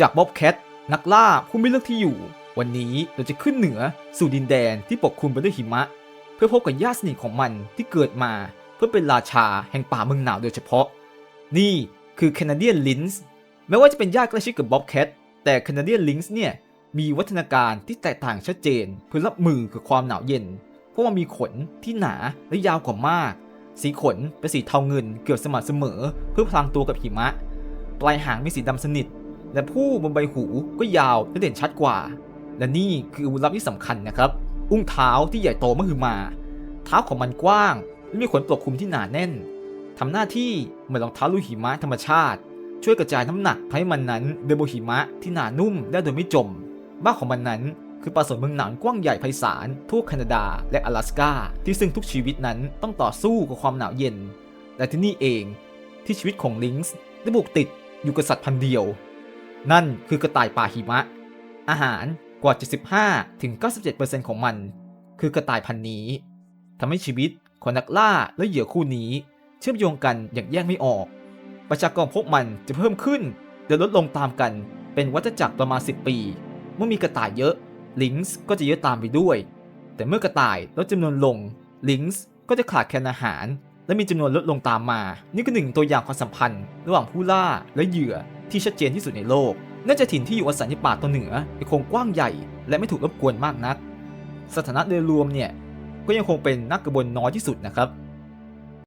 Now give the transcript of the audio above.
จากบ๊อบแคทนักล่าผู้ไม่เลือกที่อยู่ วันนี้เราจะขึ้นเหนือสู่ดินแดนที่ปกคลุมไปด้วยหิมะ เพื่อพบกับญาติสนิทของมันที่เกิดมาเพื่อเป็นราชาแห่งป่าเมืองหนาวโดยเฉพาะ นี่คือแคนาเดียนลินส์แม้ว่าจะเป็นญาติใกล้ชิดกับบ๊อบแคทแต่แคนาเดียนลินส์เนี่ยมีวัฒนาการที่แตกต่างชัดเจน เพื่อรับมือกับความหนาวเย็น เพราะว่ามีขนที่หนาและยาวกว่ามาก สีขนเป็นสีเทาเงินเกือบสม่ำเสมอ เพื่อพลางตัวกับหิมะ ปลายหางมีสีดำสนิท และผู้บนใบหูก็ยาวและเด่นชัดกว่า และนี่คืออาวุธลับที่สำคัญนะครับ อุ้งเท้าที่ใหญ่โตมหึมา เท้าของมันกว้างและมีขนปกคลุมที่หนาแน่นทำหน้าที่เหมือนรองเท้าลูกหิมะธรรมชาติ ช่วยกระจายน้ำหนักให้มันนั้นเดินบนหิมะที่หนานุ่มได้โดยไม่จม บ้านของมันนั้นคือป่าสนเมืองหนาวกว้างใหญ่ไพศาลทั่วแคนาดาและ阿拉สกาที่ซึ่งทุกชีวิตนั้นต้องต่อสู้กับความหนาวเย็น และที่นี่เองที่ชีวิตของลิงส์ได้บุกติดอยู่กับสัตว์พันเดียว นั่นคือกระต่ายป่าหิมะ อาหารกว่า 75ถึง97%ของมัน คือกระต่ายพันนี้ทำให้ชีวิตของนักล่าและเหยื่อคู่นี้ เชื่อมโยงกันอย่างแยกไม่ออก ประชากรพวกมันจะเพิ่มขึ้นและลดลงตามกันเป็นวัฏจักรประมาณ 10 ปี เมื่อมีกระต่ายเยอะลิงส์ก็จะเยอะตามไปด้วย แต่เมื่อกระต่ายลดจำนวนลงลิงส์ก็จะขาดแคลนอาหาร และมีจำนวนลดลงตามมา นี่คือหนึ่งตัวอย่างความสัมพันธ์ ระหว่างผู้ล่าและเหยื่อที่ชัดเจนที่สุดในโลก น่าจะถิ่นที่อยู่อาศัยในป่าตอนเหนือยังคงกว้างใหญ่ และไม่ถูกรบกวนมากนัก สถานะโดยรวมเนี่ยก็ยังคงเป็นนักกระบวนน้อยที่สุดนะครับ